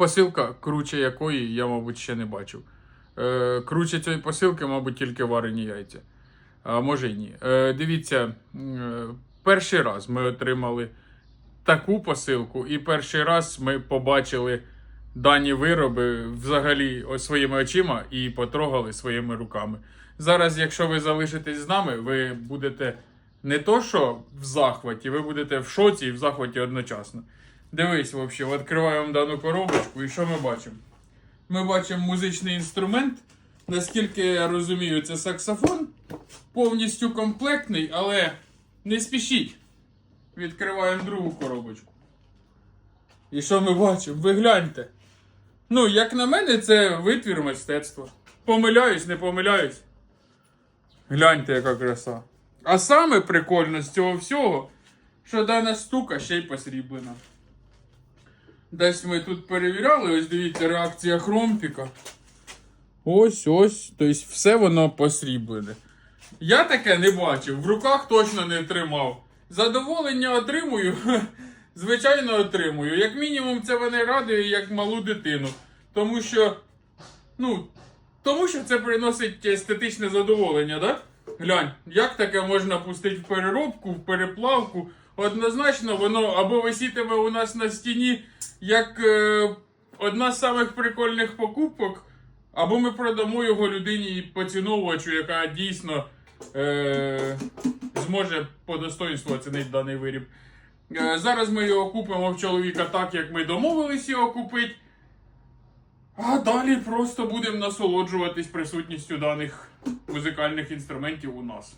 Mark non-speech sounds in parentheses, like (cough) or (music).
Посилка, круче якої я, мабуть, ще не бачив. Е, круче цієї посилки, мабуть, тільки варені яйця. А може й ні. Е, дивіться, е, перший раз ми отримали таку посилку, і перший раз ми побачили дані вироби взагалі своїми очима і потрогали своїми руками. Зараз, якщо ви залишитесь з нами, ви будете не то, що в захваті, ви будете в шоці і в захваті одночасно. Дивись, взагалі, відкриваємо дану коробочку, і що ми бачимо? Ми бачимо музичний інструмент. Наскільки я розумію, це саксофон. Повністю комплектний, але не спішіть. Відкриваємо другу коробочку. І що ми бачимо? Ви гляньте. Ну, як на мене, це витвір мистецтва. Помиляюсь, не помиляюсь. Гляньте, яка краса. А саме прикольно з цього всього, що дана штука ще й посріблена. Десь ми тут перевіряли, ось дивіться, реакція хромпіка. Ось ось. Тобто все воно посріблене. Я таке не бачив, в руках точно не тримав. Задоволення отримую. (laughs) Звичайно, отримую. Як мінімум, це мене радує як малу дитину. Тому що. Ну, тому що це приносить естетичне задоволення, так? Глянь, як таке можна пустити в переробку, в переплавку. Однозначно, воно або висітиме у нас на стіні як е, одна з самих прикольних покупок, або ми продамо його людині поціновувачу, яка дійсно е, зможе по достоинству оцінити даний виріб. Е, зараз ми його купимо в чоловіка так, як ми домовились його купити. А далі просто будемо насолоджуватись присутністю даних музикальних інструментів у нас.